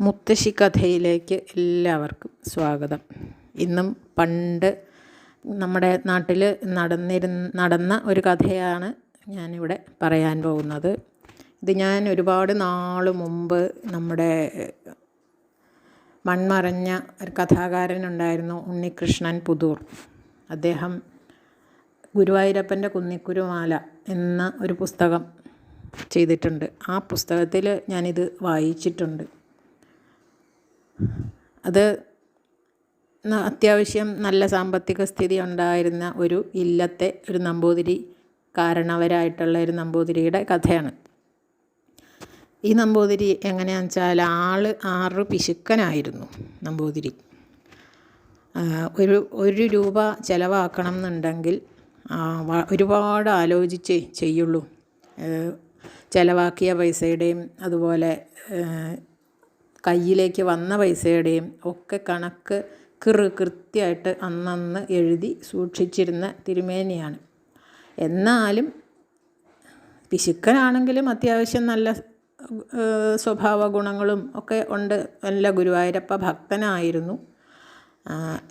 മുത്തശ്ശി കഥയിലേക്ക് എല്ലാവർക്കും സ്വാഗതം. ഇന്നും പണ്ട് നമ്മുടെ നാട്ടിൽ നടന്നിരുന്ന നടന്ന ഒരു കഥയാണ് ഞാനിവിടെ പറയാൻ പോകുന്നത്. ഇത് ഞാൻ ഒരുപാട് നാൾ മുമ്പ് നമ്മുടെ മൺമറഞ്ഞ ഒരു കഥാകാരനുണ്ടായിരുന്നു ഉണ്ണികൃഷ്ണൻ പുതൂർ. അദ്ദേഹം ഗുരുവായൂരപ്പന്റെ കുന്നിക്കുരുമാല എന്ന ഒരു പുസ്തകം ചെയ്തിട്ടുണ്ട്. ആ പുസ്തകത്തിൽ ഞാനിത് വായിച്ചിട്ടുണ്ട്. അത് അത്യാവശ്യം നല്ല സാമ്പത്തിക സ്ഥിതി ഉണ്ടായിരുന്ന ഒരു ഇല്ലത്തെ ഒരു നമ്പൂതിരി കാരണവരായിട്ടുള്ള ഒരു നമ്പൂതിരിയുടെ കഥയാണ്. ഈ നമ്പൂതിരി എങ്ങനെയാണെന്ന് വെച്ചാൽ ആൾ ആറ് പിശുക്കനായിരുന്നു നമ്പൂതിരി. ഒരു ഒരു രൂപ ചിലവാക്കണം എന്നുണ്ടെങ്കിൽ ഒരുപാട് ആലോചിച്ച് ചെയ്യുള്ളൂ. ചിലവാക്കിയ പൈസയുടെയും അതുപോലെ കയ്യിലേക്ക് വന്ന പൈസയുടെയും ഒക്കെ കണക്ക് കൃ കൃത്യമായിട്ട് അന്നന്ന് എഴുതി സൂക്ഷിച്ചിരുന്ന തിരുമേനിയാണ്. എന്നാലും പിശുക്കനാണെങ്കിലും അത്യാവശ്യം നല്ല സ്വഭാവ ഗുണങ്ങളും ഒക്കെ ഉണ്ട്. നല്ല ഗുരുവായൂരപ്പ ഭക്തനായിരുന്നു.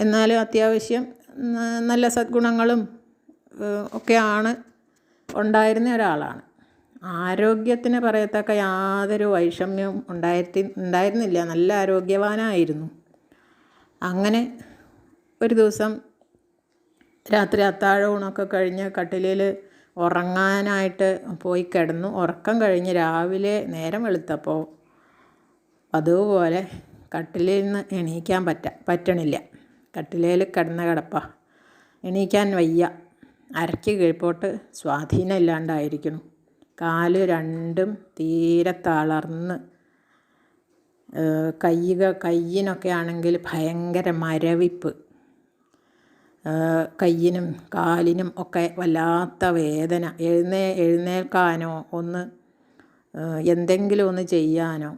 എന്നാലും അത്യാവശ്യം നല്ല സദ്ഗുണങ്ങളും ഒക്കെയാണ് ഉണ്ടായിരുന്ന ഒരാളാണ്. ആരോഗ്യത്തിന് പറയത്തക്ക യാതൊരു വൈഷമ്യവും ഉണ്ടായിരത്തി ഉണ്ടായിരുന്നില്ല. നല്ല ആരോഗ്യവാനായിരുന്നു. അങ്ങനെ ഒരു ദിവസം രാത്രി അത്താഴമൂണൊക്കെ കഴിഞ്ഞ് കട്ടിലിൽ ഉറങ്ങാനായിട്ട് പോയി കിടന്നു. ഉറക്കം കഴിഞ്ഞ് രാവിലെ നേരം വെളുത്തപ്പോൾ അതുപോലെ കട്ടിലിൽ നിന്ന് എണീക്കാൻ പറ്റ പറ്റണില്ല. കട്ടിലേൽ കിടന്ന കിടപ്പ. എണീക്കാൻ വയ്യ. അരയ്ക്ക് കീഴ്പോട്ട് സ്വാധീനം ഇല്ലാണ്ടായിരിക്കുന്നു. കാൽ രണ്ടും തീരെ തളർന്ന്. കൈക കയ്യിനൊക്കെ ആണെങ്കിൽ ഭയങ്കര മരവിപ്പ്. കയ്യിനും കാലിനും ഒക്കെ വല്ലാത്ത വേദന. എഴുന്നേ എഴുന്നേൽക്കാനോ ഒന്ന് എന്തെങ്കിലും ഒന്ന് ചെയ്യാനോ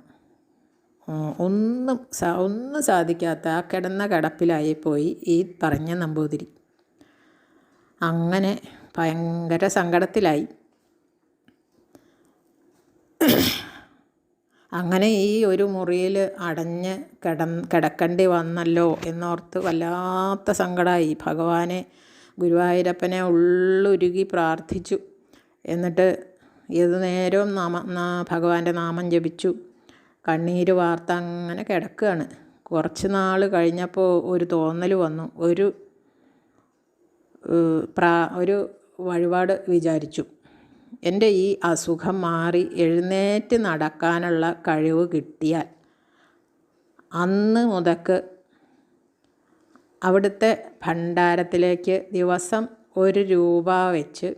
ഒന്നും സാ ഒന്നും സാധിക്കാത്ത ആ കിടന്ന കിടപ്പിലായി പോയി ഈ പറഞ്ഞ നമ്പൂതിരി. അങ്ങനെ ഭയങ്കര സങ്കടത്തിലായി. അങ്ങനെ ഈ ഒരു മുറിയിൽ അടഞ്ഞ് കിട കിടക്കേണ്ടി വന്നല്ലോ എന്നോർത്ത് വല്ലാത്ത സങ്കടമായി. ഭഗവാനെ ഗുരുവായൂരപ്പനെ ഉള്ളുരുകി പ്രാർത്ഥിച്ചു. എന്നിട്ട് ഏതു നേരവും നാമ ഭഗവാന്റെ നാമം ജപിച്ചു. കണ്ണീര് വാർത്ത അങ്ങനെ കിടക്കുകയാണ്. കുറച്ച് നാൾ കഴിഞ്ഞപ്പോൾ ഒരു തോന്നൽ വന്നു. ഒരു പ്രാ ഒരു വഴിപാട് വിചാരിച്ചു. എന്റെ ഈ അസുഖം മാറി എഴുന്നേറ്റ് നടക്കാനുള്ള കഴിവ് കിട്ടിയാൽ അന്ന് മുതക്ക് അവിടുത്തെ ഭണ്ഡാരത്തിലേക്ക് ദിവസം ഒരു രൂപ വെച്ച്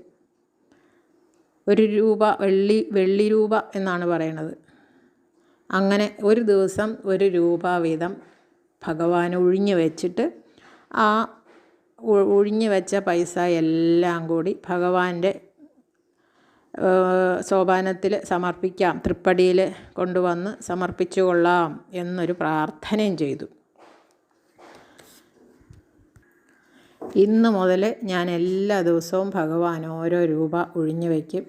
ഒരു രൂപ വെള്ളി വെള്ളി രൂപ എന്നാണ് പറയണത്. അങ്ങനെ ഒരു ദിവസം ഒരു രൂപ വീതം ഭഗവാൻ ഒഴിഞ്ഞു വെച്ചിട്ട് ആ ഒഴിഞ്ഞു വെച്ച പൈസ എല്ലാം കൂടി ഭഗവാന്റെ സോപാനത്തിൽ സമർപ്പിക്കാം. തൃപ്പടിയിൽ കൊണ്ടുവന്ന് സമർപ്പിച്ചു കൊള്ളാം എന്നൊരു പ്രാർത്ഥനയും ചെയ്തു. ഇന്ന് മുതൽ ഞാൻ എല്ലാ ദിവസവും ഭഗവാൻ ഓരോ രൂപ ഒഴിഞ്ഞു വയ്ക്കും.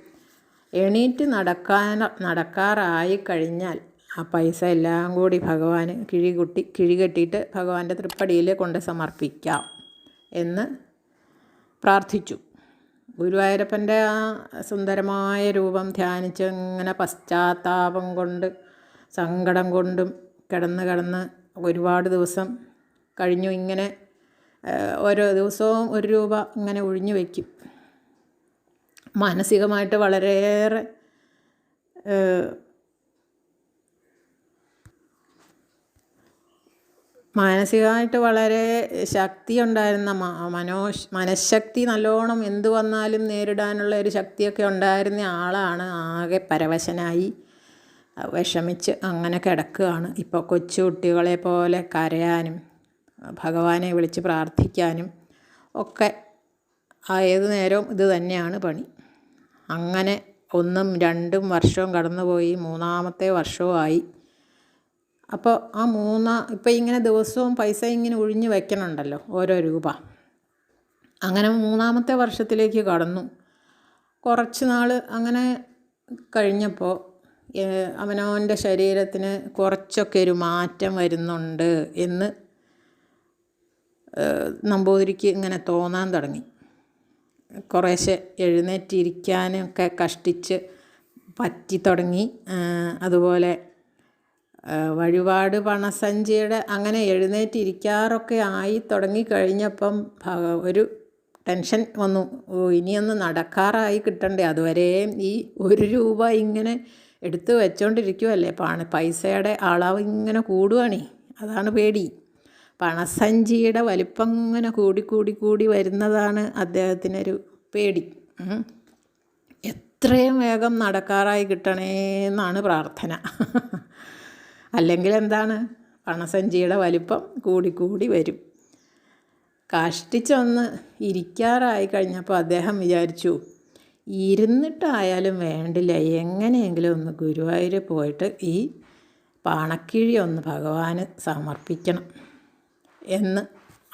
എണീറ്റ് നടക്കാൻ നടക്കാറായി കഴിഞ്ഞാൽ ആ പൈസ എല്ലാം കൂടി ഭഗവാന് കിഴികുട്ടി കിഴികെട്ടിയിട്ട് ഭഗവാന്റെ തൃപ്പടിയിൽ കൊണ്ട് സമർപ്പിക്കാം എന്ന് പ്രാർത്ഥിച്ചു. ഗുരുവായൂരപ്പന്റെ ആ സുന്ദരമായ രൂപം ധ്യാനിച്ച് ഇങ്ങനെ പശ്ചാത്താപം കൊണ്ട് സങ്കടം കൊണ്ടും കിടന്ന് കിടന്ന് ഒരുപാട് ദിവസം കഴിഞ്ഞു. ഇങ്ങനെ ഓരോ ദിവസവും ഒരു രൂപ ഇങ്ങനെ ഒഴിഞ്ഞു വയ്ക്കും. മാനസികമായിട്ട് വളരെയേറെ മാനസികമായിട്ട് വളരെ ശക്തി ഉണ്ടായിരുന്ന മനോ മനഃശക്തി നല്ലോണം എന്തു വന്നാലും നേരിടാനുള്ള ഒരു ശക്തിയൊക്കെ ഉണ്ടായിരുന്ന ആളാണ് ആകെ പരവശനായി വിഷമിച്ച് അങ്ങനെ കിടക്കുകയാണ്. ഇപ്പോൾ കൊച്ചു കുട്ടികളെ പോലെ കരയാനും ഭഗവാനെ വിളിച്ച് പ്രാർത്ഥിക്കാനും ഒക്കെ ഏത് നേരവും ഇത് തന്നെയാണ് പണി. അങ്ങനെ ഒന്നും രണ്ടും വർഷവും കടന്നുപോയി മൂന്നാമത്തെ വർഷവുമായി അപ്പോൾ ആ മൂന്നാ ഇപ്പം ഇങ്ങനെ ദിവസവും പൈസ ഇങ്ങനെ ഒഴിഞ്ഞു വയ്ക്കണുണ്ടല്ലോ ഓരോ രൂപ. അങ്ങനെ മൂന്നാമത്തെ വർഷത്തിലേക്ക് കടന്നു. കുറച്ച് നാൾ അങ്ങനെ കഴിഞ്ഞപ്പോൾ അവനവന്റെ ശരീരത്തിന് കുറച്ചൊക്കെ ഒരു മാറ്റം വരുന്നുണ്ട് എന്ന് നമ്പൂതിരിക്ക് ഇങ്ങനെ തോന്നാൻ തുടങ്ങി. കുറേശ്ശെ എഴുന്നേറ്റിരിക്കാനൊക്കെ കഷ്ടിച്ച് പറ്റി തുടങ്ങി. അതുപോലെ വഴിപാട് പണസഞ്ചിയുടെ അങ്ങനെ എഴുന്നേറ്റിരിക്കാറൊക്കെ ആയി തുടങ്ങിക്കഴിഞ്ഞപ്പം ഒരു ടെൻഷൻ വന്നു. ഇനിയൊന്ന് നടക്കാറായി കിട്ടണ്ടേ? അതുവരെയും ഈ ഒരു രൂപ ഇങ്ങനെ എടുത്ത് വെച്ചോണ്ടിരിക്കുമല്ലേ പണ പൈസയുടെ അളവ് ഇങ്ങനെ കൂടുവാണേ. അതാണ് പേടി. പണസഞ്ചിയുടെ വലിപ്പം ഇങ്ങനെ കൂടി കൂടി കൂടി വരുന്നതാണ് അദ്ദേഹത്തിനൊരു പേടി. എത്രയും വേഗം നടക്കാറായി കിട്ടണേ എന്നാണ് പ്രാർത്ഥന. അല്ലെങ്കിൽ എന്താണ് പണസഞ്ചിയുടെ വലിപ്പം കൂടിക്കൂടി കൂടി വരും. കാഷ്ടിച്ചൊന്ന് ഇരിക്കാറായി കഴിഞ്ഞപ്പോൾ അദ്ദേഹം വിചാരിച്ചു ഇരുന്നിട്ടായാലും വേണ്ടില്ല. എങ്ങനെയെങ്കിലും ഒന്ന് ഗുരുവായൂർ പോയിട്ട് ഈ പാണക്കിഴി ഒന്ന് ഭഗവാന് സമർപ്പിക്കണം എന്ന്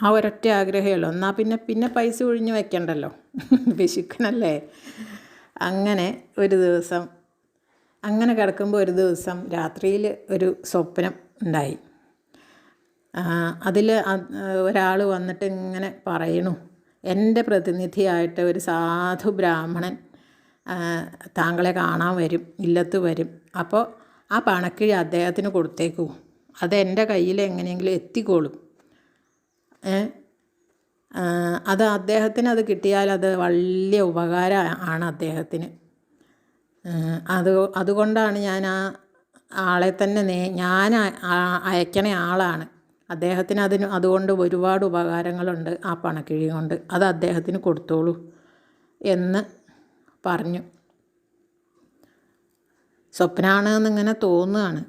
ആ ഒരൊറ്റ ആഗ്രഹമേ ഉള്ളൂ. എന്നാൽ പിന്നെ പിന്നെ പൈസ ഒഴിഞ്ഞു വെക്കണ്ടല്ലോ. വിശുക്കനല്ലേ അങ്ങനെ ഒരു ദിവസം അങ്ങനെ കിടക്കുമ്പോൾ ഒരു ദിവസം രാത്രിയിൽ ഒരു സ്വപ്നം ഉണ്ടായി. അതിൽ ഒരാൾ വന്നിട്ട് ഇങ്ങനെ പറയണു. എന്റെ പ്രതിനിധിയായിട്ട് ഒരു സാധു ബ്രാഹ്മണൻ താങ്കളെ കാണാൻ വരും ഇല്ലത്ത് വരും. അപ്പോൾ ആ പണക്കിഴി അദ്ദേഹത്തിന് കൊടുത്തേക്കൂ. അത് എന്റെ കയ്യിൽ എങ്ങനെയെങ്കിലും എത്തിക്കോളും. അത് അദ്ദേഹത്തിന് അത് കിട്ടിയാൽ അത് വലിയ ഉപകാരമാണ് അദ്ദേഹത്തിന്. അത് അതുകൊണ്ടാണ് ഞാൻ ആ ആളെ തന്നെ നേ ഞാൻ അയക്കണ ആളാണ്. അദ്ദേഹത്തിന് അതിന് അതുകൊണ്ട് ഒരുപാട് ഉപകാരങ്ങളുണ്ട് ആ പണക്കിഴി കൊണ്ട്. അത് അദ്ദേഹത്തിന് കൊടുത്തോളൂ എന്ന് പറഞ്ഞു. സ്വപ്നമാണ് എന്നിങ്ങനെ തോന്നുകയാണ്.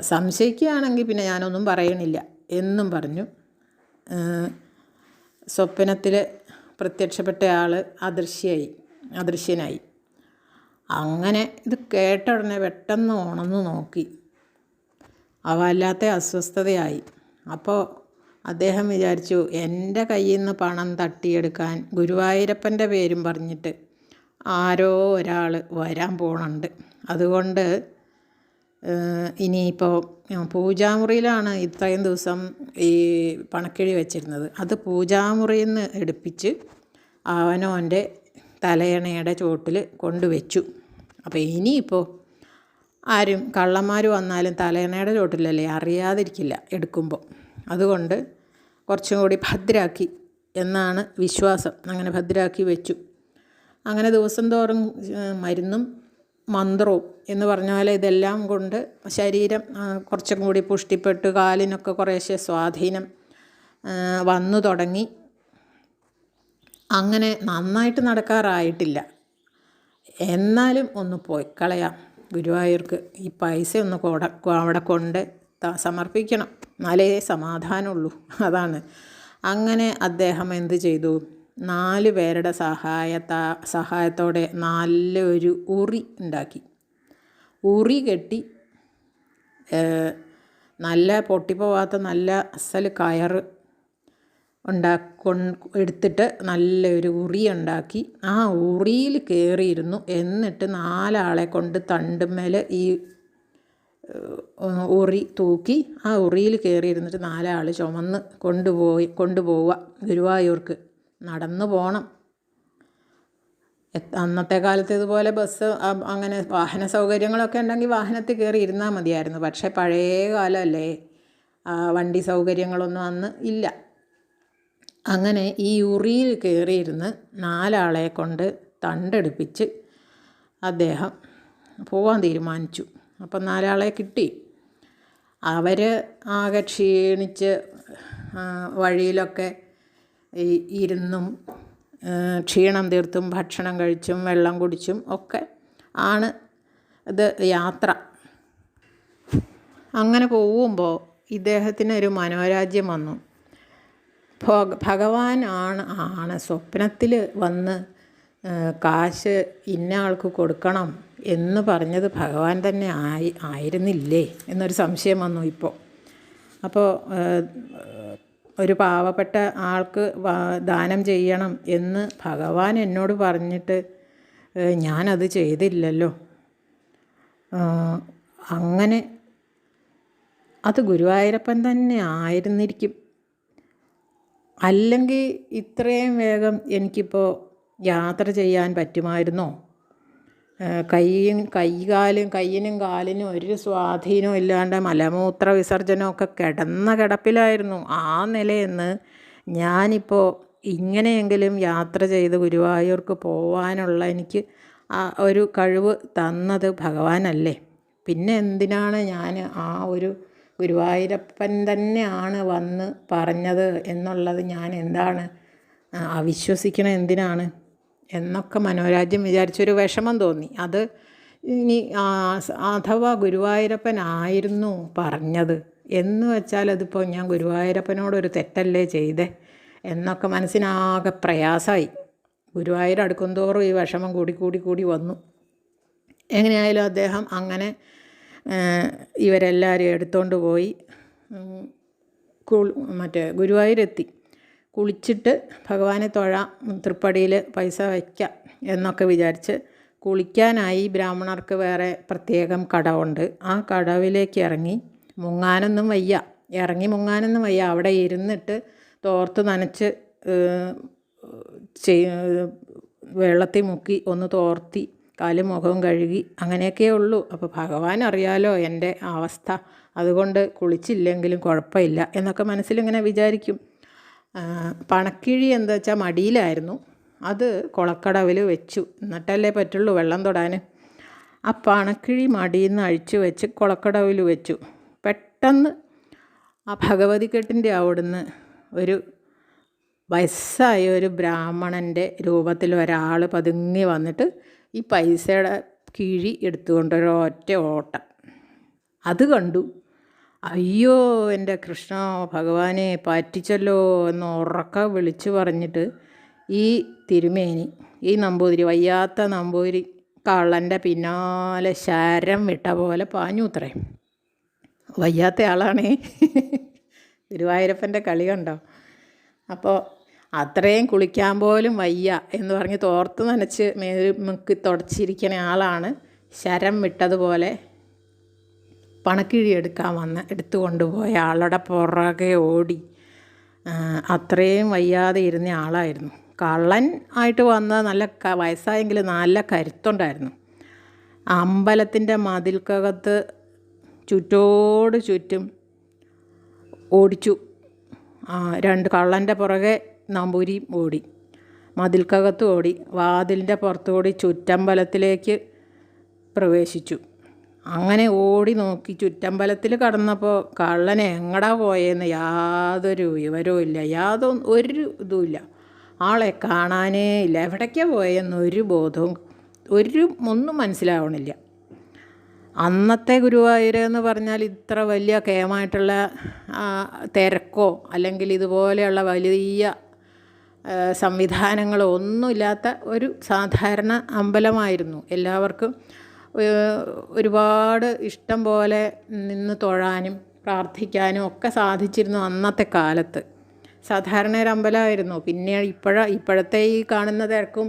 സംശയിക്കുകയാണെങ്കിൽ പിന്നെ ഞാനൊന്നും പറയണില്ല എന്നും പറഞ്ഞു. സ്വപ്നത്തിൽ പ്രത്യക്ഷപ്പെട്ട ആൾ അദൃശ്യമായി അദൃശ്യനായി. അങ്ങനെ ഇത് കേട്ട ഉടനെ പെട്ടെന്ന് ഉണർന്നു നോക്കി. അവ അസ്വസ്ഥതയായി. അപ്പോൾ അദ്ദേഹം വിചാരിച്ചു എന്റെ കയ്യിൽ നിന്ന് പണം തട്ടിയെടുക്കാൻ ഗുരുവായൂരപ്പന്റെ പേരും പറഞ്ഞിട്ട് ആരോ ഒരാൾ വരാൻ പോണുണ്ട്. അതുകൊണ്ട് ഇനിയിപ്പോൾ പൂജാമുറിയിലാണ് ഇത്രയും ദിവസം ഈ പണക്കിഴി വെച്ചിരുന്നത്. അത് പൂജാമുറിയിൽ നിന്ന് എടുപ്പിച്ച് അവനവന്റെ തലയണയുടെ ചോട്ടിൽ കൊണ്ടുവച്ചു. അപ്പോൾ ഇനിയിപ്പോൾ ആരും കള്ളന്മാർ വന്നാലും തലയണയുടെ ചോട്ടിലല്ലേ അറിയാതിരിക്കില്ല എടുക്കുമ്പോൾ അതുകൊണ്ട് കുറച്ചും കൂടി ഭദ്രാക്കി എന്നാണ് വിശ്വാസം. അങ്ങനെ ഭദ്രാക്കി വെച്ചു. അങ്ങനെ ദിവസം തോറും മരുന്നും മന്ത്രവും എന്ന് പറഞ്ഞ പോലെ ഇതെല്ലാം കൊണ്ട് ശരീരം കുറച്ചും കൂടി പുഷ്ടിപ്പെട്ട് കാലിനൊക്കെ കുറേശ്ശെ സ്വാധീനം വന്നു തുടങ്ങി. അങ്ങനെ നന്നായിട്ട് നടക്കാറായിട്ടില്ല. എന്നാലും ഒന്ന് പോയി കളയാം. ഗുരുവായൂർക്ക് ഈ പൈസ ഒന്ന് കൊട അവിടെ കൊണ്ട് സമർപ്പിക്കണം. എന്നാലേ സമാധാനമുള്ളൂ. അതാണ്. അങ്ങനെ അദ്ദേഹം എന്ത് ചെയ്തു? നാല് പേരുടെ സഹായത്താ സഹായത്തോടെ നല്ലൊരു ഉറി ഉണ്ടാക്കി. ഉറി കെട്ടി നല്ല പൊട്ടിപ്പോവാത്ത നല്ല അസൽ കയറ് ഉണ്ടാക്കൊ എടുത്തിട്ട് നല്ലൊരു ഉറി ഉണ്ടാക്കി. ആ ഉറിയിൽ കയറിയിരുന്നു. എന്നിട്ട് നാലാളെ കൊണ്ട് തണ്ടുമ്മേൽ ഈ ഉറി തൂക്കി ആ ഉറിയിൽ കയറിയിരുന്നിട്ട് നാലാൾ ചുമന്ന് കൊണ്ടുപോയി കൊണ്ടുപോവുക. ഗുരുവായൂർക്ക് നടന്നു പോകണം അന്നത്തെ കാലത്ത് ഇതുപോലെ ബസ് അങ്ങനെ വാഹന സൗകര്യങ്ങളൊക്കെ ഉണ്ടെങ്കിൽ വാഹനത്തിൽ കയറി ഇരുന്നാൽ മതിയായിരുന്നു. പക്ഷേ പഴയ കാലമല്ലേ? വണ്ടി സൗകര്യങ്ങളൊന്നും അന്ന് ഇല്ല. അങ്ങനെ ഈ ഉറിയിൽ കയറിയിരുന്ന് നാലാളെ കൊണ്ട് തണ്ടെടുപ്പിച്ച് അദ്ദേഹം പോവാൻ തീരുമാനിച്ചു. അപ്പം നാലാളെ കിട്ടി. അവർ ആകെ ക്ഷീണിച്ച് വഴിയിലൊക്കെ ഇരുന്നും ക്ഷീണം തീർത്തും ഭക്ഷണം കഴിച്ചും വെള്ളം കുടിച്ചും ഒക്കെ ആണ് ഇത് യാത്ര. അങ്ങനെ പോകുമ്പോൾ ഇദ്ദേഹത്തിന് ഒരു മനോരാജ്യം വന്നു. ഭഗ- ഭഗവാൻ ആണ് ആണ് സ്വപ്നത്തിൽ വന്ന് കാശ് ഇന്ന ആൾക്ക് കൊടുക്കണം എന്ന് പറഞ്ഞത് ഭഗവാൻ തന്നെ ആയി ആയിരുന്നില്ലേ എന്നൊരു സംശയം വന്നു ഇപ്പോൾ. അപ്പോൾ ഒരു പാവപ്പെട്ട ആൾക്ക് ദാനം ചെയ്യണം എന്ന് ഭഗവാൻ എന്നോട് പറഞ്ഞിട്ട് ഞാനത് ചെയ്തില്ലല്ലോ. അങ്ങനെ അത് ഗുരുവായൂരപ്പൻ തന്നെ ആയിരുന്നിരിക്കും. അല്ലെങ്കിൽ ഇത്രയും വേഗം എനിക്കിപ്പോൾ യാത്ര ചെയ്യാൻ പറ്റുമായിരുന്നോ? കൈയും കൈകാലും കയ്യിനും കാലിനും ഒരു സ്വാധീനവും ഇല്ലാണ്ട് മലമൂത്ര വിസർജനമൊക്കെ കിടന്ന കിടപ്പിലായിരുന്നു. ആ നിലയെന്ന് ഞാനിപ്പോൾ ഇങ്ങനെയെങ്കിലും യാത്ര ചെയ്ത് ഗുരുവായൂർക്ക് പോവാനുള്ള എനിക്ക് ആ ഒരു കഴിവ് തന്നത് ഭഗവാനല്ലേ? പിന്നെ എന്തിനാണ് ഞാൻ ആ ഒരു ഗുരുവായൂരപ്പൻ തന്നെയാണ് വന്ന് പറഞ്ഞത് എന്നുള്ളത് ഞാൻ എന്താണ് അവിശ്വസിക്കണത് എന്തിനാണ് എന്നൊക്കെ മനോരാജ്യം വിചാരിച്ചൊരു വിഷമം തോന്നി. അത് ഇനി അഥവാ ഗുരുവായൂരപ്പൻ ആയിരുന്നു പറഞ്ഞത് എന്ന് വെച്ചാൽ അതിപ്പോൾ ഞാൻ ഗുരുവായൂരപ്പനോടൊരു തെറ്റല്ലേ ചെയ്തേ എന്നൊക്കെ മനസ്സിനാകെ പ്രയാസമായി. ഗുരുവായൂർ അടുക്കുംതോറും ഈ വിഷമം കൂടി കൂടി കൂടി വന്നു. എങ്ങനെയായാലും അദ്ദേഹം അങ്ങനെ ഇവരെല്ലാവരും എടുത്തുകൊണ്ട് പോയി മറ്റേ ഗുരുവായൂരെത്തി. കുളിച്ചിട്ട് ഭഗവാനെ തൊഴാം തൃപ്പടിയിൽ പൈസ വയ്ക്കാം എന്നൊക്കെ വിചാരിച്ച് കുളിക്കാനായി ബ്രാഹ്മണർക്ക് വേറെ പ്രത്യേകം കടവുണ്ട്. ആ കടവിലേക്ക് ഇറങ്ങി മുങ്ങാനൊന്നും വയ്യ. ഇറങ്ങി മുങ്ങാനൊന്നും വയ്യ. അവിടെ ഇരുന്നിട്ട് തോർത്ത് നനച്ച് വെള്ളത്തിൽ മുക്കി ഒന്ന് തോർത്തി കാലും മുഖവും കഴുകി അങ്ങനെയൊക്കെ ഉള്ളൂ. അപ്പോൾ ഭഗവാൻ അറിയാലോ എന്റെ അവസ്ഥ. അതുകൊണ്ട് കുളിച്ചില്ലെങ്കിലും കുഴപ്പമില്ല എന്നൊക്കെ മനസ്സിലിങ്ങനെ വിചാരിക്കും. പണക്കിഴി എന്താ വെച്ചാൽ മടിയിലായിരുന്നു. അത് കുളക്കടവിൽ വെച്ചു. എന്നിട്ടല്ലേ പറ്റുള്ളൂ വെള്ളം തൊടാൻ ആ പണക്കിഴി മടിയിൽ നിന്ന് അഴിച്ചു വെച്ച് കുളക്കടവിൽ വെച്ചു. പെട്ടെന്ന് ആ ഭഗവതി കെട്ടിന്റെ അവിടുന്ന് ഒരു വയസ്സായ ഒരു ബ്രാഹ്മണന്റെ രൂപത്തിൽ ഒരാൾ പതുങ്ങി വന്നിട്ട് ഈ പൈസയുടെ കിഴി എടുത്തുകൊണ്ട് ഒറ്റ ഓട്ടം. അത് കണ്ടു. അയ്യോ എന്റെ കൃഷ്ണ ഭഗവാനെ പറ്റിച്ചല്ലോ എന്ന് ഉറക്ക വിളിച്ചു പറഞ്ഞിട്ട് ഈ തിരുമേനി ഈ നമ്പൂതിരി വയ്യാത്ത നമ്പൂതിരി കള്ളന്റെ പിന്നാലെ ശരം വിട്ട പോലെ പാഞ്ഞു അത്രേ വയ്യാത്ത ആളാണേ ഗുരുവായൂരപ്പന്റെ കളി കണ്ടോ? അപ്പോൾ അത്രയും കുളിക്കാൻ പോലും വയ്യ എന്ന് പറഞ്ഞ് തോർത്ത് നനച്ച് മുക്കി തുടച്ചിരിക്കുന്ന ആളാണ് ശരം വിട്ടതുപോലെ പണക്കിഴി എടുക്കാൻ വന്ന് എടുത്തു കൊണ്ടുപോയ ആളുടെ പുറകെ ഓടി. അത്രയും വയ്യാതെ ഇരുന്ന ആളായിരുന്നു. കള്ളൻ ആയിട്ട് വന്ന നല്ല വയസ്സായെങ്കിൽ നല്ല കരുത്തുണ്ടായിരുന്നു. അമ്പലത്തിന്റെ മതിൽക്കകത്ത് ചുറ്റോട് ചുറ്റും ഓടിച്ചു. രണ്ട് കള്ളന്റെ പുറകെ നമ്പൂരി ഓടി. മതിൽക്കകത്ത് ഓടി. വാതിലിന്റെ പുറത്തുകൂടി ചുറ്റമ്പലത്തിലേക്ക് പ്രവേശിച്ചു. അങ്ങനെ ഓടി നോക്കി ചുറ്റമ്പലത്തിൽ കടന്നപ്പോൾ കള്ളൻ എങ്ങടാ പോയെന്ന് യാതൊരു വിവരവും ഇല്ല. യാതൊന്നും ഒരു ഇതുമില്ല ആളെ കാണാനേ ഇല്ല. എവിടേക്കാണ് പോയെന്ന് ഒരു ബോധവും ഒരു ഒന്നും മനസ്സിലാവണില്ല. അന്നത്തെ ഗുരുവായൂർ എന്ന് പറഞ്ഞാൽ ഇത്ര വലിയ കേമായിട്ടുള്ള തിരക്കോ അല്ലെങ്കിൽ ഇതുപോലെയുള്ള വലിയ സംവിധാനങ്ങളോ ഒന്നുമില്ലാത്ത ഒരു സാധാരണ അമ്പലമായിരുന്നു. എല്ലാവർക്കും ഒരുപാട് ഇഷ്ടം പോലെ നിന്ന് തൊഴാനും പ്രാർത്ഥിക്കാനും ഒക്കെ സാധിച്ചിരുന്നു അന്നത്തെ കാലത്ത്. സാധാരണ ഒരു അമ്പലമായിരുന്നു. പിന്നെ ഇപ്പോഴ ഇപ്പോഴത്തെ ഈ കാണുന്ന തിരക്കും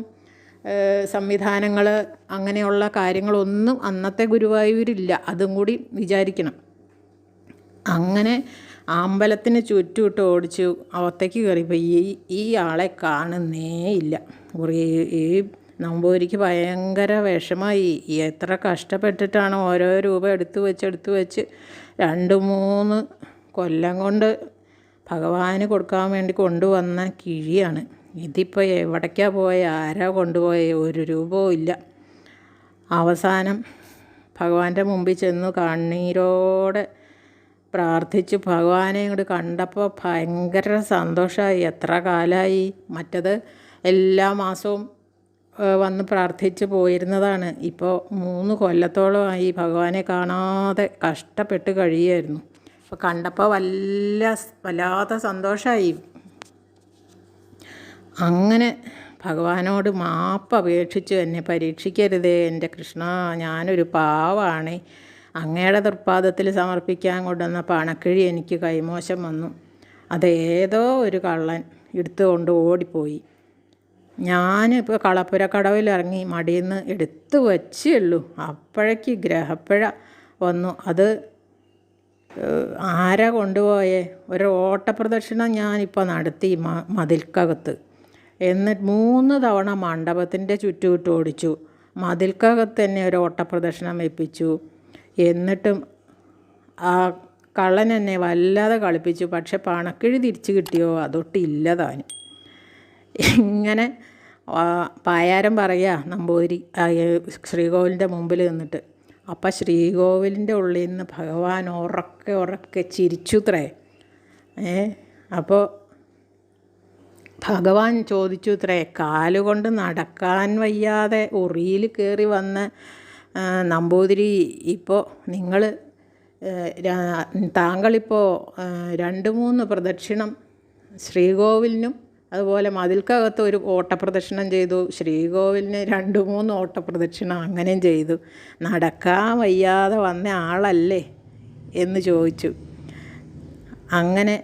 സംവിധാനങ്ങൾ അങ്ങനെയുള്ള കാര്യങ്ങളൊന്നും അന്നത്തെ ഗുരുവായൂരില്ല. അതും കൂടി വിചാരിക്കണം. അങ്ങനെ അമ്പലത്തിന് ചുറ്റുമിട്ട് ഓടിച്ച് അകത്തേക്ക് കയറിയപ്പോൾ ഈ ഈ ആളെ കാണുന്നേ ഇല്ല. കുറേ ഈ നമ്പൂതിരിക്ക് ഭയങ്കര വിഷമായി. എത്ര കഷ്ടപ്പെട്ടിട്ടാണ് ഓരോ രൂപ എടുത്തു വെച്ച് എടുത്തു വെച്ച് രണ്ട് മൂന്ന് കൊല്ലം കൊണ്ട് ഭഗവാന് കൊടുക്കാൻ വേണ്ടി കൊണ്ടുവന്ന കിഴിയാണ്. ഇതിപ്പോൾ എവിടേക്കാണ് പോയ? ആരാ കൊണ്ടുപോയ? ഒരു രൂപവും ഇല്ല. അവസാനം ഭഗവാന്റെ മുമ്പിൽ ചെന്ന് കണ്ണീരോടെ പ്രാർത്ഥിച്ച് ഭഗവാനെ ഇങ്ങോട്ട് കണ്ടപ്പോൾ ഭയങ്കര സന്തോഷമായി എത്ര കാലമായി മറ്റത് എല്ലാ മാസവും വന്ന് പ്രാർത്ഥിച്ച് പോയിരുന്നതാണ്. ഇപ്പോൾ മൂന്ന് കൊല്ലത്തോളമായി ഭഗവാനെ കാണാതെ കഷ്ടപ്പെട്ട് കഴിയുമായിരുന്നു അപ്പോൾ കണ്ടപ്പോൾ വല്ല വല്ലാത്ത സന്തോഷമായി അങ്ങനെ ഭഗവാനോട് മാപ്പ് അപേക്ഷിച്ചു എന്നെ പരീക്ഷിക്കരുതേ എന്റെ കൃഷ്ണ ഞാനൊരു പാവാണ്. അങ്ങയുടെ തൃപ്പാദത്തിൽ സമർപ്പിക്കാൻ കൊണ്ടുവന്ന പണക്കിഴി എനിക്ക് കൈമോശം വന്നു. അതേതോ ഒരു കള്ളൻ എടുത്തുകൊണ്ട് ഓടിപ്പോയി. ഞാനിപ്പോൾ കളപ്പുര കടവിൽ ഇറങ്ങി മടിയിൽ നിന്ന് എടുത്തു വച്ചേ ഉള്ളൂ. അപ്പോഴേക്ക് ഗ്രഹപ്പുഴ വന്നു. അത് ആരാ കൊണ്ടുപോയേ? ഒരു ഓട്ടപ്രദക്ഷിണം ഞാനിപ്പോൾ നടത്തി മ മതിൽക്കകത്ത്. എന്നിട്ട് മൂന്ന് തവണ മണ്ഡപത്തിന്റെ ചുറ്റുവിട്ട് ഓടിച്ചു. മതിൽക്കകത്ത് തന്നെ ഒരു ഓട്ടപ്രദക്ഷിണം വെപ്പിച്ചു എന്നിട്ടും ആ കള്ളൻ എന്നെ വല്ലാതെ കളിപ്പിച്ചു. പക്ഷെ പണക്കിഴി തിരിച്ചു കിട്ടിയോ? അതൊട്ട് താനും ഇങ്ങനെ പായാരം പറയുക നമ്പൂതിരി ശ്രീകോവിലിന്റെ മുമ്പിൽ നിന്നിട്ട്. അപ്പം ശ്രീകോവിലിന്റെ ഉള്ളിൽ നിന്ന് ഭഗവാൻ ഉറക്കെ ഉറക്കെ ചിരിച്ചുത്രേ. ഏ അപ്പോൾ ഭഗവാൻ ചോദിച്ചു ഇത്രേ കാലുകൊണ്ട് നടക്കാൻ വയ്യാതെ ഉറിയിൽ കയറി വന്ന നമ്പൂതിരി ഇപ്പോൾ നിങ്ങൾ താങ്കളിപ്പോൾ രണ്ട് മൂന്ന് പ്രദക്ഷിണം ശ്രീകോവിലിനും അതുപോലെ മതിൽക്കകത്ത് ഒരു ഓട്ടപ്രദക്ഷിണം ചെയ്തു ശ്രീകോവിലിന് രണ്ട് മൂന്ന് ഓട്ടപ്രദക്ഷിണം അങ്ങനെയും ചെയ്തു. നടക്കാൻ വയ്യാതെ വന്ന ആളല്ലേ എന്ന് ചോദിച്ചു. അങ്ങനെ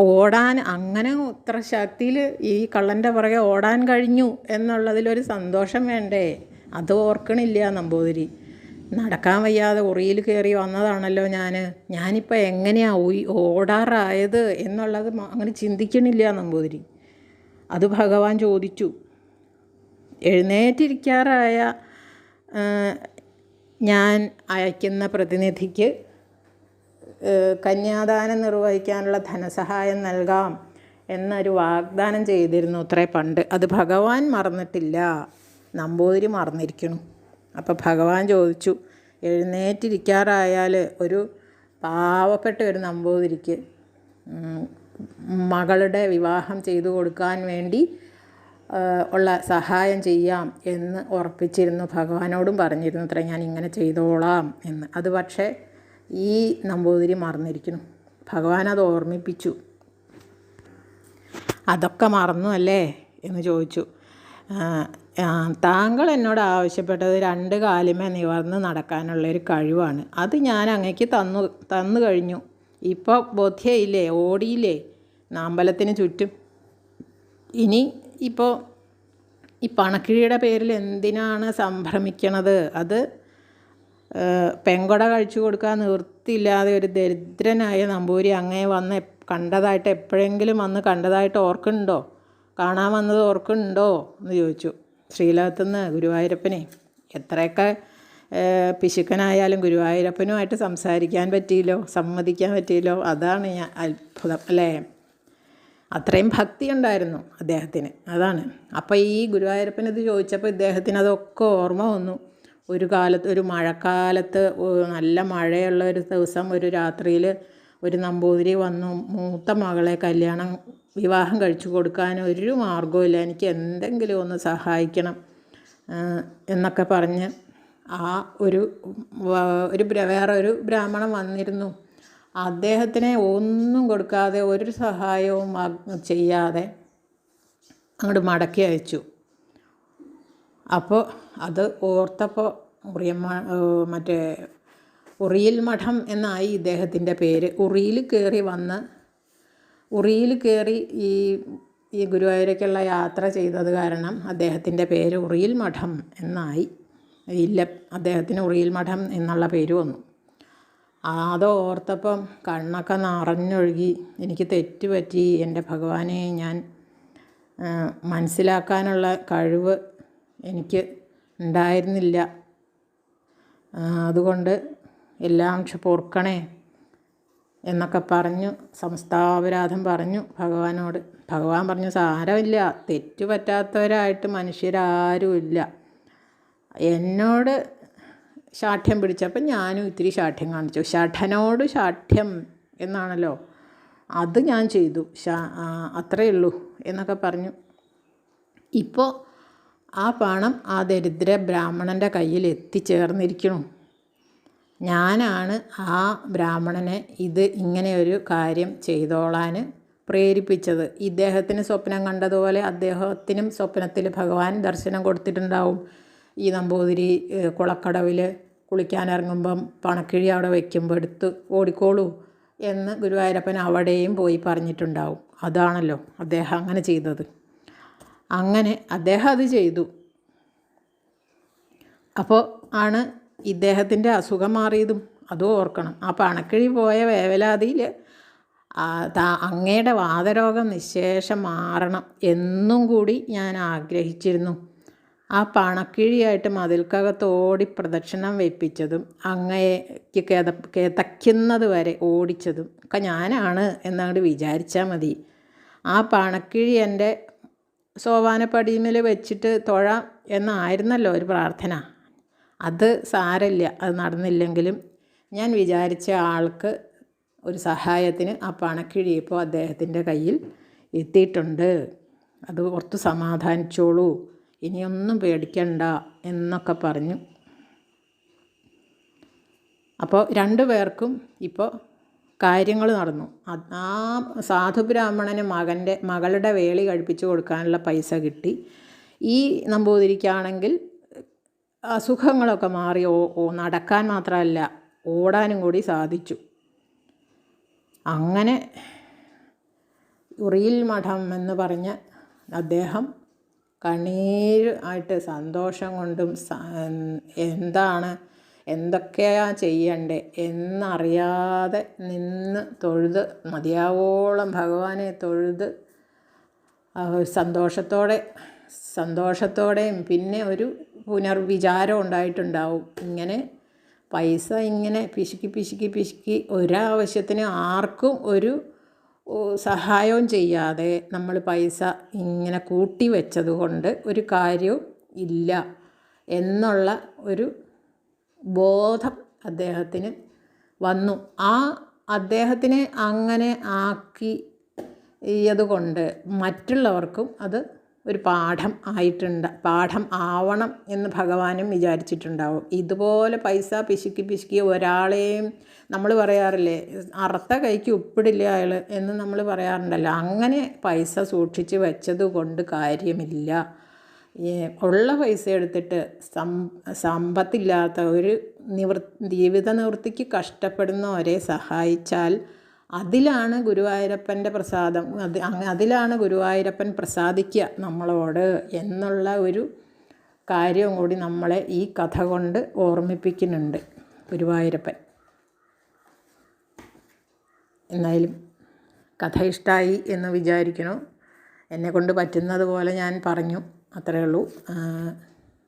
ഓടാൻ അങ്ങനെ ഇത്ര ശക്തിയിൽ ഈ കള്ളന്റെ പുറകെ ഓടാൻ കഴിഞ്ഞു എന്നുള്ളതിലൊരു സന്തോഷം വേണ്ടേ? അത് ഓർക്കണില്ല നമ്പൂതിരി. നടക്കാൻ വയ്യാതെ ഉറിയിൽ കയറി വന്നതാണല്ലോ ഞാൻ ഞാനിപ്പോൾ എങ്ങനെയാണ് ഉയ് ഓടാറായത് എന്നുള്ളത് അങ്ങനെ ചിന്തിക്കണില്ല നമ്പൂതിരി. അത് ഭഗവാൻ ചോദിച്ചു. എഴുന്നേറ്റിരിക്കാറായ ഞാൻ അയക്കുന്ന പ്രതിനിധിക്ക് കന്യാദാനം നിർവഹിക്കാനുള്ള ധനസഹായം നൽകാം എന്നൊരു വാഗ്ദാനം ചെയ്തിരുന്നു അത്രേ പണ്ട്. അത് ഭഗവാൻ മറന്നിട്ടില്ല. നമ്പൂതിരി മറന്നിരിക്കണം അപ്പോൾ ഭഗവാൻ ചോദിച്ചു എഴുന്നേറ്റിരിക്കാറായാൽ ഒരു പാവപ്പെട്ട ഒരു നമ്പൂതിരിക്ക് മകളുടെ വിവാഹം ചെയ്തു കൊടുക്കാൻ വേണ്ടി ഉള്ള സഹായം ചെയ്യാം എന്ന് ഉറപ്പിച്ചിരുന്നു. ഭഗവാനോടും പറഞ്ഞിരുന്നു അത്ര ഞാൻ ഇങ്ങനെ ചെയ്തോളാം എന്ന്. അത് പക്ഷേ ഈ നമ്പൂതിരി മറന്നിരിക്കുന്നു. ഭഗവാൻ അത് ഓർമ്മിപ്പിച്ചു. അതൊക്കെ മറന്നു അല്ലേ? എന്ന് ചോദിച്ചു. താങ്കൾ എന്നോട് ആവശ്യപ്പെട്ടത് രണ്ട് കാലുമേ നിവർന്ന് നടക്കാനുള്ളൊരു കഴിവാണ്. അത് ഞാൻ അങ്ങേക്ക് തന്നു തന്നു കഴിഞ്ഞു. ഇപ്പോൾ ബോധ്യയില്ലേ? ഓടിയില്ലേ? നാമ്പലത്തിന് ചുറ്റും. ഇനി ഇപ്പോൾ ഈ പണക്കിഴിയുടെ പേരിൽ എന്തിനാണ് സംഭ്രമിക്കണത്? അത് പെങ്കൊട കഴിച്ചു കൊടുക്കാൻ നിവൃത്തിയില്ലാതെ ഒരു ദരിദ്രനായ നമ്പൂരി അങ്ങേ വന്ന് കണ്ടതായിട്ട് എപ്പോഴെങ്കിലും വന്ന് കണ്ടതായിട്ട് ഓർക്കുന്നുണ്ടോ? കാണാൻ വന്നത് ഓർക്കുന്നുണ്ടോ? എന്ന് ചോദിച്ചു. ശ്രീലകത്തുനിന്ന് ഗുരുവായൂരപ്പനെ. എത്രയൊക്കെ പിശുക്കനായാലും ഗുരുവായൂരപ്പനുമായിട്ട് സംസാരിക്കാൻ പറ്റിയില്ലോ? സമ്മതിക്കാൻ പറ്റിയില്ലോ? അതാണ് ഞാൻ അത്ഭുതം അല്ലേ? അത്രയും ഭക്തി ഉണ്ടായിരുന്നു അദ്ദേഹത്തിന്. അതാണ്. അപ്പോൾ ഈ ഗുരുവായൂരപ്പൻ ഇത് ചോദിച്ചപ്പോൾ ഇദ്ദേഹത്തിന് അതൊക്കെ ഓർമ്മ വന്നു. ഒരു കാലത്ത് ഒരു മഴക്കാലത്ത് നല്ല മഴയുള്ള ഒരു ദിവസം ഒരു രാത്രിയിൽ ഒരു നമ്പൂതിരി വന്നു. മൂത്ത മകളെ കല്യാണം വിവാഹം കഴിച്ചു കൊടുക്കാൻ ഒരു മാർഗവുമില്ല എനിക്ക് എന്തെങ്കിലും ഒന്ന് സഹായിക്കണം എന്നൊക്കെ പറഞ്ഞ് ആ ഒരു ഒരു വേറെ ഒരു ബ്രാഹ്മണൻ വന്നിരുന്നു. അദ്ദേഹത്തിനെ ഒന്നും കൊടുക്കാതെ ഒരു സഹായവും ചെയ്യാതെ അങ്ങോട്ട് മടക്കി അയച്ചു. അപ്പോൾ അത് ഓർത്തപ്പോൾ ഏഹ് മറ്റേ ഉറിയിൽ മഠം എന്നായി ഇദ്ദേഹത്തിന്റെ പേര്. ഉറിയിൽ കയറി വന്ന് ഉറിയിൽ കയറി ഈ ഈ ഗുരുവായൂരേക്കുള്ള യാത്ര ചെയ്തത് കാരണം അദ്ദേഹത്തിന്റെ പേര് ഉറിയിൽ മഠം എന്നായി. ഇല്ല അദ്ദേഹത്തിന് ഉറിയിൽ മഠം എന്നുള്ള പേര് വന്നു. അത് ഓർത്തപ്പം കണ്ണൊക്കെ നിറഞ്ഞൊഴുകി എനിക്ക് തെറ്റുപറ്റി എന്റെ ഭഗവാനെ ഞാൻ മനസ്സിലാക്കാനുള്ള കഴിവ് എനിക്ക് ഉണ്ടായിരുന്നില്ല. അതുകൊണ്ട് എല്ലാം ക്ഷ എന്നൊക്കെ പറഞ്ഞു സംസ്ഥാപരാധം പറഞ്ഞു. ഭഗവാനോട് ഭഗവാൻ പറഞ്ഞു സാരമില്ല തെറ്റു പറ്റാത്തവരായിട്ട് മനുഷ്യരാരുമില്ല. എന്നോട് ശാഠ്യം പിടിച്ചപ്പോൾ ഞാനും ഇത്തിരി ശാഠ്യം കാണിച്ചു. ഷഠനോട് ശാഠ്യം എന്നാണല്ലോ. അത് ഞാൻ ചെയ്തു. ശാ അത്രയേ ഉള്ളൂ എന്നൊക്കെ പറഞ്ഞു. ഇപ്പോൾ ആ പണം ആ ദരിദ്ര ബ്രാഹ്മണന്റെ കയ്യിൽ എത്തിച്ചേർന്നിരിക്കണം. ഞാനാണ് ആ ബ്രാഹ്മണനെ ഇത് ഇങ്ങനെ ഒരു കാര്യം ചെയ്തോളാൻ പ്രേരിപ്പിച്ചത്. ഇദ്ദേഹത്തിന് സ്വപ്നം കണ്ടതുപോലെ അദ്ദേഹത്തിനും സ്വപ്നത്തിൽ ഭഗവാൻ ദർശനം കൊടുത്തിട്ടുണ്ടാവും. ഈ നമ്പൂതിരി കുളക്കടവിൽ കുളിക്കാനിറങ്ങുമ്പം പണക്കിഴി അവിടെ വയ്ക്കുമ്പോൾ എടുത്ത് ഓടിക്കോളൂ എന്ന് ഗുരുവായൂരപ്പൻ അവിടെയും പോയി പറഞ്ഞിട്ടുണ്ടാവും. അതാണല്ലോ അദ്ദേഹം അങ്ങനെ ചെയ്തത്. അങ്ങനെ അദ്ദേഹം അത് ചെയ്തു. അപ്പോൾ ആണ് ഇദ്ദേഹത്തിന്റെ അസുഖം മാറിയതും അതും ഓർക്കണം. ആ പണക്കിഴി പോയ വേവലാതിയിൽ അങ്ങയുടെ വാതരോഗം നിശേഷം മാറണം എന്നും കൂടി ഞാൻ ആഗ്രഹിച്ചിരുന്നു. ആ പണക്കിഴിയായിട്ട് മതിൽക്കകത്ത് ഓടി പ്രദക്ഷിണം വെപ്പിച്ചതും അങ്ങയ്ക്ക് കേത കേതയ്ക്കുന്നത് വരെ ഓടിച്ചതും ഒക്കെ ഞാനാണ് എന്നങ്ങോട്ട് വിചാരിച്ചാൽ മതി. ആ പണക്കിഴി എന്റെ സോപാനപ്പടിമേൽ വെച്ചിട്ട് തൊഴാം എന്നായിരുന്നല്ലോ ഒരു പ്രാർത്ഥന. അത് സാരല്ല അത് നടന്നില്ലെങ്കിലും ഞാൻ വിചാരിച്ച ആൾക്ക് ഒരു സഹായത്തിന് ആ പണക്കിഴി ഇപ്പോൾ അദ്ദേഹത്തിന്റെ കയ്യിൽ എത്തിയിട്ടുണ്ട്. അത് ഓർത്ത് സമാധാനിച്ചോളൂ ഇനിയൊന്നും പേടിക്കണ്ട എന്നൊക്കെ പറഞ്ഞു. അപ്പോൾ രണ്ടു പേർക്കും ഇപ്പോൾ കാര്യങ്ങൾ നടന്നു. ആ സാധു ബ്രാഹ്മണന് മകന്റെ മകളുടെ വേളി കഴിപ്പിച്ച് കൊടുക്കാനുള്ള പൈസ കിട്ടി. ഈ നമ്പൂതിരിക്കാണെങ്കിൽ അസുഖങ്ങളൊക്കെ മാറി ഓ നടക്കാൻ മാത്രമല്ല ഓടാനും കൂടി സാധിച്ചു. അങ്ങനെ ഉറിയിൽ മഠം എന്ന് പറഞ്ഞ് അദ്ദേഹം കണ്ണീർ ആയിട്ട് സന്തോഷം കൊണ്ടും എന്താണ് എന്തൊക്കെയാ ചെയ്യണ്ടേ എന്നറിയാതെ നിന്ന് തൊഴുത് മതിയാവോളം ഭഗവാനെ തൊഴുത് സന്തോഷത്തോടെ സന്തോഷത്തോടെയും പിന്നെ ഒരു പുനർവിചാരം ഉണ്ടായിട്ടുണ്ടാവും. ഇങ്ങനെ പൈസ ഇങ്ങനെ പിശുക്കി പിശുക്കി പിശുക്കി ഒരാവശ്യത്തിന് ആർക്കും ഒരു സഹായവും ചെയ്യാതെ നമ്മൾ പൈസ ഇങ്ങനെ കൂട്ടി വെച്ചത് കൊണ്ട് ഒരു കാര്യവും ഇല്ല എന്നുള്ള ഒരു ബോധം അദ്ദേഹത്തിന് വന്നു. ആ അദ്ദേഹത്തിനെ അങ്ങനെ ആക്കി ആക്കിയതുകൊണ്ട് മറ്റുള്ളവർക്കും അത് ഒരു പാഠം ആയിട്ടുണ്ട്. പാഠം ആവണം എന്ന് ഭഗവാനും വിചാരിച്ചിട്ടുണ്ടാവും. ഇതുപോലെ പൈസ പിശുക്കി പിശുക്കി ഒരാളെയും നമ്മൾ പറയാറില്ലേ അറുത്ത കൈക്ക് ഉപ്പിടില്ല അയാൾ എന്ന് നമ്മൾ പറയാറുണ്ടല്ലോ. അങ്ങനെ പൈസ സൂക്ഷിച്ച് വെച്ചത് കൊണ്ട് കാര്യമില്ല. ഉള്ള പൈസ എടുത്തിട്ട് സമ്പത്തില്ലാത്ത ഒരു നിവൃ ജീവിത നിവൃത്തിക്ക് കഷ്ടപ്പെടുന്നവരെ സഹായിച്ചാൽ അതിലാണ് ഗുരുവായൂരപ്പന്റെ പ്രസാദം അത് അതിലാണ് ഗുരുവായൂരപ്പൻ പ്രസാദിക്കുക നമ്മളോട് എന്നുള്ള ഒരു കാര്യം കൂടി നമ്മളെ ഈ കഥ കൊണ്ട് ഓർമ്മിപ്പിക്കുന്നുണ്ട് ഗുരുവായൂരപ്പൻ. എന്നാലും കഥ ഇഷ്ടമായി എന്ന് വിചാരിക്കണു എന്നെ കൊണ്ട് പറ്റുന്നത് ഞാൻ പറഞ്ഞു. അത്രയേ ഉള്ളൂ.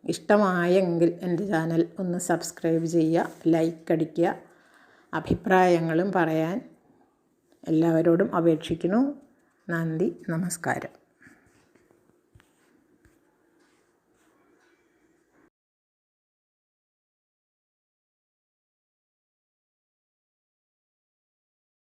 ഇഷ്ടമായെങ്കിൽ എന്റെ ചാനൽ ഒന്ന് സബ്സ്ക്രൈബ് ചെയ്യുക ലൈക്ക് അടിക്കുക അഭിപ്രായങ്ങളും പറയാൻ എല്ലാവരോടും അപേക്ഷിക്കുന്നു. നന്ദി നമസ്കാരം.